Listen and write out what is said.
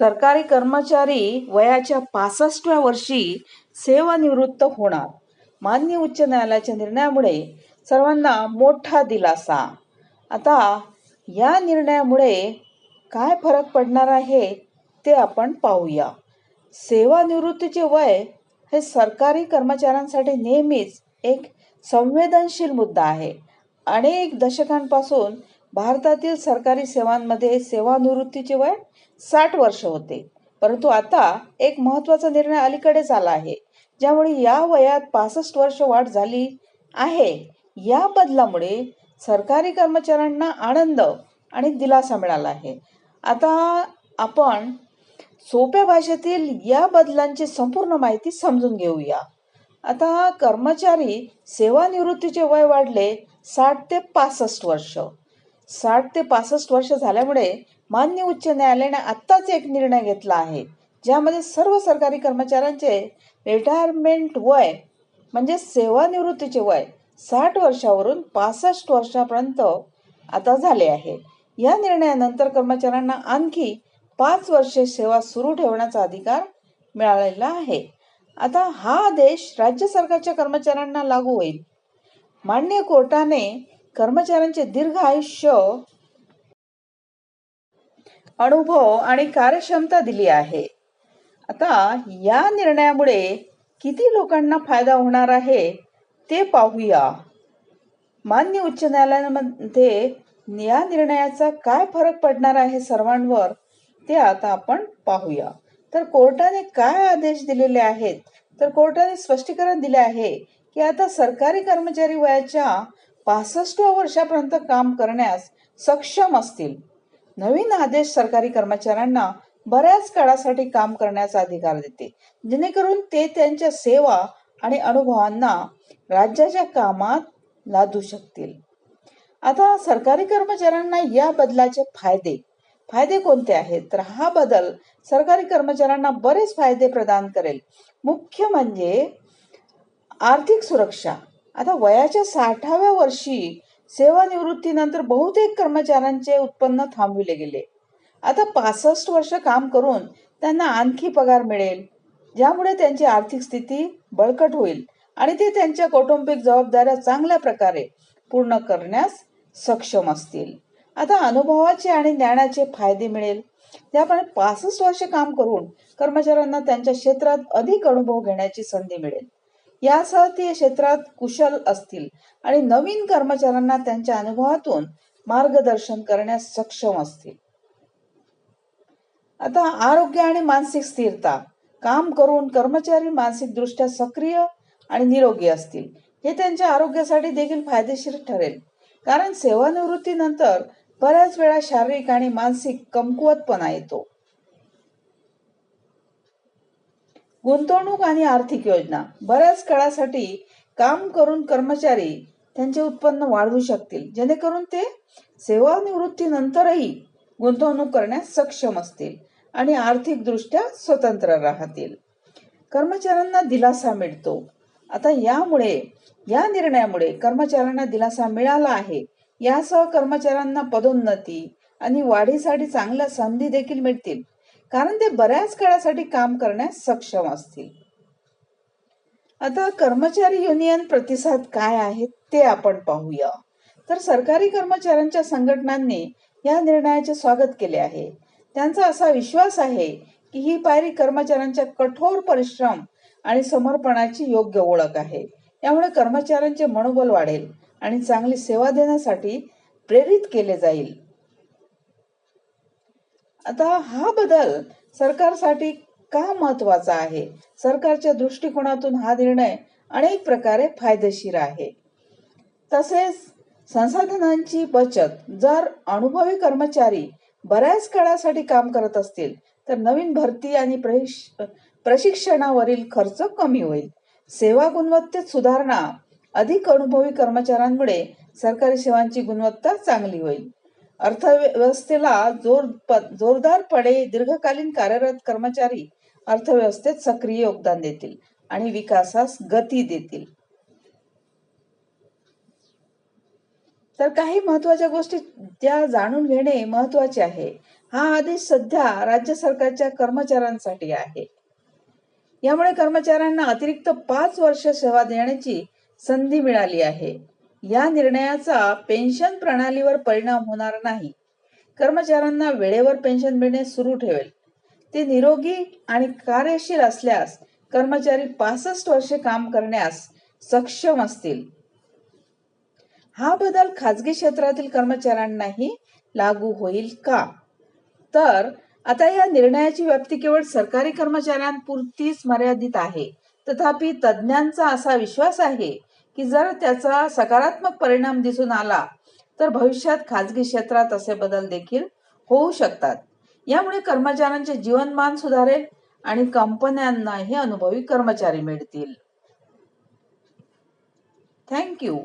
सरकारी कर्मचारी वयाच्या पासष्टव्या वर्षी सेवानिवृत्त होणार. मान्य उच्च न्यायालयाच्या निर्णयामुळे सर्वांना मोठा दिलासा. आता या निर्णयामुळे काय फरक पडणार आहे ते आपण पाहूया. सेवानिवृत्तीचे वय हे सरकारी कर्मचाऱ्यांसाठी नेहमीच एक संवेदनशील मुद्दा आहे. अनेक दशकांपासून भारतातील सरकारी सेवांमध्ये सेवानिवृत्तीचे वय साठ वर्ष होते. परंतु आता एक महत्त्वाचा निर्णय अलीकडेच आला आहे ज्यामुळे या वयात पासष्ट वर्ष वाढ झाली आहे. या बदलामुळे सरकारी कर्मचाऱ्यांना आनंद आणि दिलासा मिळाला आहे. आता आपण सोप्या भाषेतील या बदलांची संपूर्ण माहिती समजून घेऊया. आता कर्मचारी सेवानिवृत्तीचे वय वाढले साठ ते पासष्ट वर्ष. साठ ते पासष्ट वर्ष झाल्यामुळे मान्य उच्च न्यायालयाने आत्ताच एक निर्णय घेतला आहे ज्यामध्ये सर्व सरकारी कर्मचाऱ्यांचे रिटायरमेंट वय म्हणजे सेवानिवृत्तीचे वय साठ वर्षावरून पासष्ट वर्षापर्यंत आता झाले आहे. या निर्णयानंतर कर्मचाऱ्यांना आणखी पाच वर्षे सेवा सुरू ठेवण्याचा अधिकार मिळालेला आहे. आता हा आदेश राज्य सरकारच्या कर्मचाऱ्यांना लागू होईल. मान्य कोर्टाने कर्मचाऱ्यांचे दीर्घ आयुष्य अनुभव आणि कार्यक्षमता दिली आहे. आता या निर्णयामुळे किती लोकांना फायदा होणार आहे ते पाहूया. मान्य उच्च न्यायालयामध्ये या निर्णयाचा काय फरक पडणार आहे सर्वांवर ते आता आपण पाहूया. तर कोर्टाने काय आदेश दिलेले आहेत? तर कोर्टाने स्पष्टीकरण दिले आहे की आता सरकारी कर्मचारी वयाच्या पासष्टव्या वर्षापर्यंत काम करण्यास सक्षम असतील. नवीन आदेश सरकारी कर्मचाऱ्यांना बऱ्याच काळासाठी काम करण्याचा अधिकार देते. जेणेकरून ते त्यांच्या सेवा आणि अनुभवांना राज्याच्या कामात लादू शकतील. आता सरकारी कर्मचाऱ्यांना या बदलाचे फायदे. फायदे कोणते आहेत? तर हा बदल सरकारी कर्मचाऱ्यांना बरेच फायदे प्रदान करेल. मुख्य म्हणजे आर्थिक सुरक्षा. आता वयाच्या साठाव्या वर्षी सेवानिवृत्तीनंतर बहुतेक कर्मचाऱ्यांचे उत्पन्न थांबविले गेले. आता पासष्ट वर्ष काम करून त्यांना आणखी पगार मिळेल ज्यामुळे त्यांची आर्थिक स्थिती बळकट होईल आणि ते त्यांच्या कौटुंबिक जबाबदाऱ्या चांगल्या प्रकारे पूर्ण करण्यास सक्षम असतील. आता अनुभवाचे आणि ज्ञानाचे फायदे मिळेल. त्यामुळे पासष्ट वर्ष काम करून कर्मचाऱ्यांना त्यांच्या क्षेत्रात अधिक अनुभव घेण्याची संधी मिळेल. यासह ते क्षेत्रात कुशल असतील आणि नवीन कर्मचाऱ्यांना त्यांच्या अनुभवातून मार्गदर्शन करण्यास सक्षम असतील. आता आरोग्य आणि मानसिक स्थिरता काम करून कर्मचारी मानसिक दृष्ट्या सक्रिय आणि निरोगी असतील हे त्यांच्या आरोग्यासाठी देखील फायदेशीर ठरेल. कारण सेवानिवृत्तीनंतर बऱ्याच वेळा शारीरिक आणि मानसिक कमकुवतपणा येतो. गुंतवणूक आणि आर्थिक योजना. बऱ्याच काळासाठी काम करून कर्मचारी त्यांचे उत्पन्न वाढवू शकतील. जेणेकरून ते सेवानिवृत्तीनंतरही गुंतवणूक करण्यास सक्षम असतील आणि आर्थिकदृष्ट्या स्वतंत्र राहतील. कर्मचाऱ्यांना दिलासा मिळतो. आता यामुळे या निर्णयामुळे कर्मचाऱ्यांना दिलासा मिळाला आहे. यासह कर्मचाऱ्यांना पदोन्नती आणि वाढीसाठी चांगल्या संधी देखील मिळतील. कारण ते बऱ्याच काळासाठी काम करण्यास सक्षम असतील. आता कर्मचारी युनियन प्रतिसाद काय आहेत ते आपण पाहूया. तर सरकारी कर्मचाऱ्यांच्या संघटनांनी या निर्णयाचे स्वागत केले आहे. त्यांचा असा विश्वास आहे की ही पायरी कर्मचाऱ्यांच्या कठोर परिश्रम आणि समर्पणाची योग्य ओळख आहे. यामुळे कर्मचाऱ्यांचे मनोबल वाढेल आणि चांगली सेवा देण्यासाठी प्रेरित केले जाईल. आता हा बदल सरकारसाठी का महत्त्वाचा आहे? सरकारच्या दृष्टिकोनातून हा निर्णय अनेक प्रकारे फायदेशीर आहे. तसेच संसाधनांची बचत जर अनुभवी कर्मचारी बऱ्याच काळासाठी काम करत असतील तर नवीन भरती आणि प्रशिक्षणावरील खर्च कमी होईल. सेवा गुणवत्तेत सुधारणा अधिक अनुभवी कर्मचाऱ्यांमुळे सरकारी सेवांची गुणवत्ता चांगली होईल. अर्थव्यवस्थेला जोर जोरदारपणे दीर्घकालीन कार्यरत कर्मचारी अर्थव्यवस्थेत सक्रिय योगदान देतील आणि विकासास गती देतील. तर काही महत्त्वाच्या गोष्टी त्या जाणून घेणे महत्त्वाचे आहे. हा आदेश सध्या राज्य सरकारच्या कर्मचाऱ्यांसाठी आहे. यामुळे कर्मचाऱ्यांना अतिरिक्त पाच वर्ष सेवा देण्याची संधी मिळाली आहे. या निर्णयाचा पेन्शन प्रणालीवर परिणाम होणार नाही. कर्मचाऱ्यांना वेळेवर पेन्शन मिळणे सुरू ठेवेल. ते निरोगी आणि कार्यशील असल्यास कर्मचारी पासष्ट वर्षे काम करण्यास सक्षम असतील. हा बदल खाजगी क्षेत्रातील कर्मचाऱ्यांनाही लागू होईल का? तर आता या निर्णयाची व्याप्ती केवळ सरकारी कर्मचाऱ्यांपुरतीच मर्यादित आहे. तथापि तज्ज्ञांचा असा विश्वास आहे की जर त्याचा सकारात्मक परिणाम दिसून आला तर भविष्यात खाजगी क्षेत्रात असे बदल देखील होऊ शकतात. यामुळे कर्मचाऱ्यांचे जीवनमान सुधारेल आणि कंपन्यांनाही अनुभवी कर्मचारी मिळतील. थँक्यू